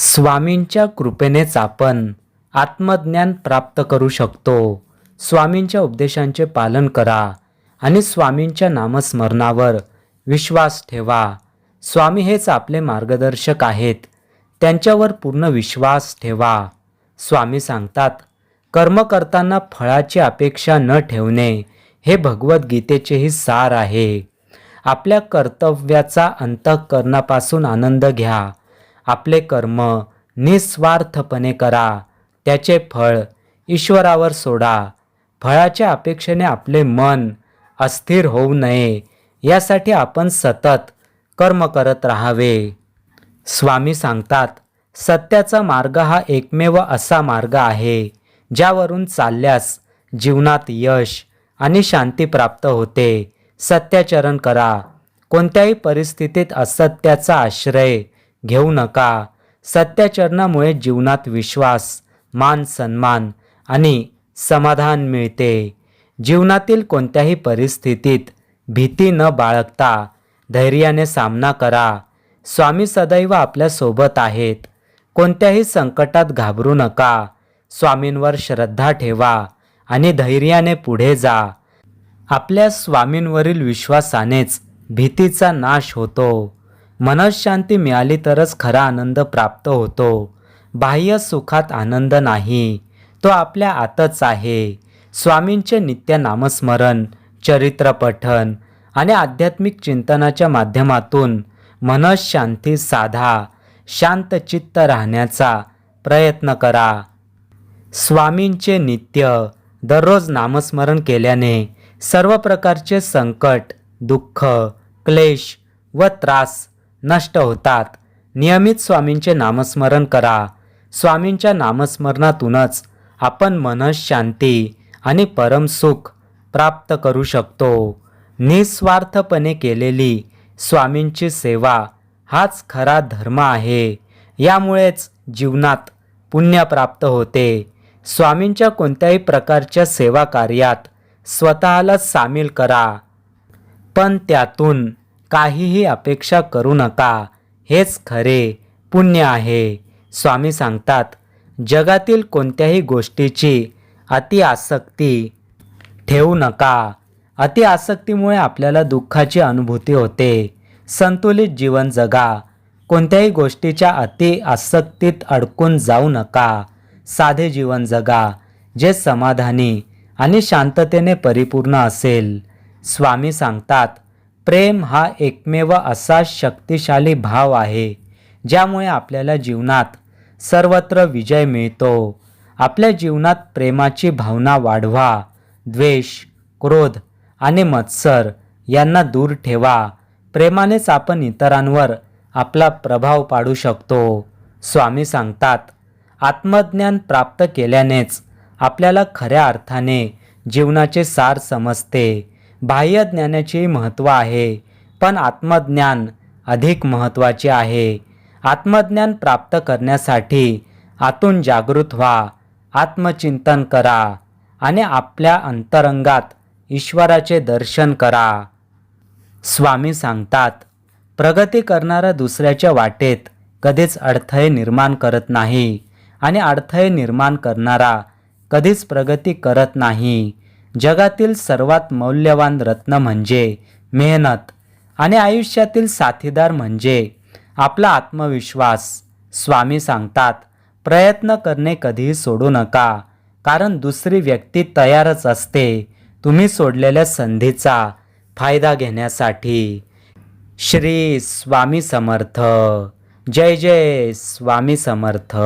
स्वामींच्या कृपेनेच आपण आत्मज्ञान प्राप्त करू शकतो. स्वामींच्या उपदेशांचे पालन करा आणि स्वामींच्या नामस्मरणावर विश्वास ठेवा. स्वामी हेच आपले मार्गदर्शक आहेत. त्यांच्यावर पूर्ण विश्वास ठेवा. स्वामी सांगतात कर्म करताना फळाची अपेक्षा न ठेवणे हे भगवद्गीतेचेही सार आहे. आपल्या कर्तव्याचा अंतःकरणापासून आनंद घ्या. आपले कर्म निस्वार्थपणे करा. त्याचे फळ ईश्वरावर सोडा. फळाच्या अपेक्षेने आपले मन अस्थिर होऊ नये. यासाठी आपण सतत कर्म करत राहावे. स्वामी सांगतात सत्याचा मार्ग हा एकमेव असा मार्ग आहे ज्यावरून चालल्यास जीवनात यश आणि शांती प्राप्त होते. सत्याचरण करा. कोणत्याही परिस्थितीत असत्याचा आश्रय घेऊ नका. सत्याचरणामुळे जीवनात विश्वास मान सन्मान आणि समाधान मिळते. जीवनातील कोणत्याही परिस्थितीत भीती न बाळगता धैर्याने सामना करा. स्वामी सदैव आपल्यासोबत आहेत. कोणत्याही संकटात घाबरू नका. स्वामींवर श्रद्धा ठेवा आणि धैर्याने पुढे जा. आपल्या स्वामींवरील विश्वासानेच भीतीचा नाश होतो. मनशांती मिळाली तरच खरा आनंद प्राप्त होतो. बाह्य सुखात आनंद नाही. तो आपल्या आतच आहे. स्वामींचे नित्य नामस्मरण चरित्र पठन आणि आध्यात्मिक चिंतनाच्या माध्यमातून मनशांती साधा शांतचित्त राहण्याचा प्रयत्न करा. स्वामींचे नित्य दररोज नामस्मरण केल्याने सर्व प्रकारचे संकट दुःख क्लेश व त्रास नष्ट होतात. नियमित स्वामींचे नामस्मरण करा. स्वामींच्या नामस्मरणातूनच आपण मनशांती आणि परमसुख प्राप्त करू शकतो. निस्वार्थपणे केलेली स्वामींची सेवा हाच खरा धर्म आहे. यामुळेच जीवनात पुण्य प्राप्त होते. स्वामींच्या कोणत्याही प्रकारच्या सेवा कार्यात स्वतःला सामील करा. पण त्यातून काहीही अपेक्षा करू नका. हेच खरे पुण्य आहे. स्वामी सांगतात जगातील कोणत्याही गोष्टीची अति आसक्ती ठेवू नका. अति आसक्तीमुळे आपल्याला दुःखाची अनुभूती होते. संतुलित जीवन जगा. कोणत्याही गोष्टीच्या अति आसक्तीत अडकून जाऊ नका. साधे जीवन जगा जे समाधानी आणि शांततेने परिपूर्ण असेल. स्वामी सांगतात प्रेम हा एकमेव असा शक्तिशाली भाव आहे ज्यामुळे आपल्याला जीवनात सर्वत्र विजय मिळतो. आपल्या जीवनात प्रेमाची भावना वाढवा द्वेष क्रोध आणि मत्सर यांना दूर ठेवा. प्रेमानेच आपण इतरांवर आपला प्रभाव पाडू शकतो. स्वामी सांगतात आत्मज्ञान प्राप्त केल्यानेच आपल्याला खऱ्या अर्थाने जीवनाचे सार समजते. बाह्य ज्ञानाचे महत्त्व आहे पण आत्मज्ञान अधिक महत्त्वाचे आहे. आत्मज्ञान प्राप्त करण्यासाठी आतून जागृत व्हा आत्मचिंतन करा आणि आपल्या अंतरंगात ईश्वराचे दर्शन करा. स्वामी सांगतात प्रगती करणारा दुसऱ्याच्या वाटेत कधीच अडथळे निर्माण करत नाही आणि अडथळे निर्माण करणारा कधीच प्रगती करत नाही. जगातील सर्वात मौल्यवान रत्न म्हणजे मेहनत आणि आयुष्यातील साथीदार म्हणजे आपला आत्मविश्वास. स्वामी सांगतात प्रयत्न करणे कधीही सोडू नका कारण दुसरी व्यक्ती तयारच असते. तुम्ही सोडलेल्या संधीचा फायदा घेण्यासाठी. श्री स्वामी समर्थ. जय जय स्वामी समर्थ.